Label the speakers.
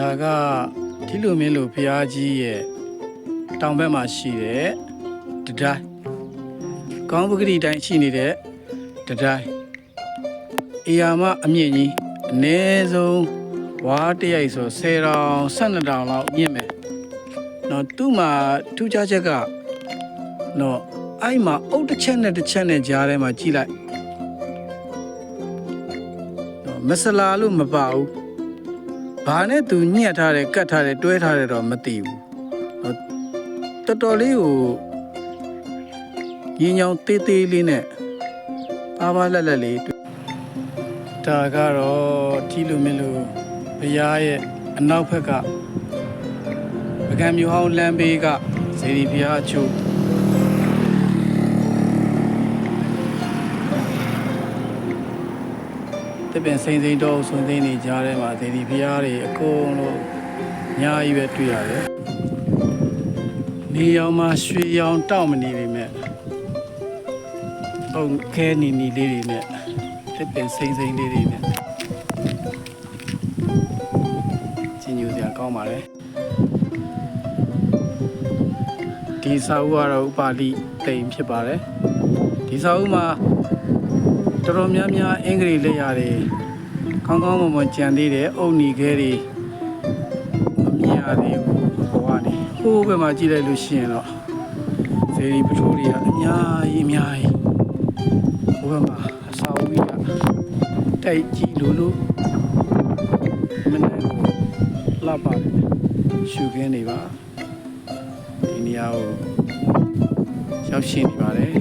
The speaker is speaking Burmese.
Speaker 1: ဒါကဒီလိုမင်းလိုဖျားကြီးရဲ့တောင်ဘက်မှာရှိတဲ့တဒိုင်းကောင်းပဂတိတိုင်းရှိနေတဲ့တဒိုင်းအရာမအမြင့်ကြီးအနည်းဆုံးဝါးတရိုက်ဆို10တောင်12တောင်လောက်မြင့်မယ်နော်သူ့မှာထူးခြားချက်ကနော်အဲ့မှာအုတ်တစ်ချက်နဲ့တစ်ချက်နဲ့ကြားထဲမှာကြည့်လိုက်နော်မဆလာလို့မပါဘူး ဘာနဲ့သူညှက်ထားတယ်ကတ်ထားတယ်တွဲထားတယ်တော့မသိဘူးဟိုတော်တော်လေးကိုရင်းချောင်းတေးသေးလေးနဲ့ပါပါလက်လက်လေးတွေ့ဒါကတော့ထီလိုမင်းလိုဘုရားရဲ့အနောက်ဘက်ကပကံမျိုးဟောင်းလမ်းဘေးကဇေဒီဘုရားအချို့ တပင်စိမ့်စိမ့်တော့ဆွန်သိန်းနေကြားထဲမှာဇေဒီဘုရားတွေအကုန်လုံးအများကြီးပဲတွေ့ရတယ်နေရောင်မှာရွှေရောင်တောက်မနေပေမဲ့ဟုတ်ခဲနီနီလေးတွေနဲ့တပင်စိမ့်စိမ့်လေးတွေနဲ့ကျင်ညူစရာကောင်းပါလေဒီစာအုပ်ကတော့ဥပါလိတိမ်ဖြစ်ပါတယ်ဒီစာအုပ်မှာ တော်တော်များများအင်္ဂလိပ်လက်ရာတွေကောင်းကောင်းမွန်မွန်ကြံသေးတယ်အုတ်နီခဲတွေမမြင်ရသေးဘူးဘဝနေဟိုးဘက်မှာကြည့်လိုက်လို့ရှိရင်တော့ဇေဒီပထိုးတွေကအများကြီးအများကြီးဟိုဘက်မှာအစာအုပ်ကြီးကတိုက်ကြည့်လို့လို့မနေ့ကလှပါတယ်ရှုခင်းနေပါဒီနေရာကိုရောက်ရှိနေပါတယ်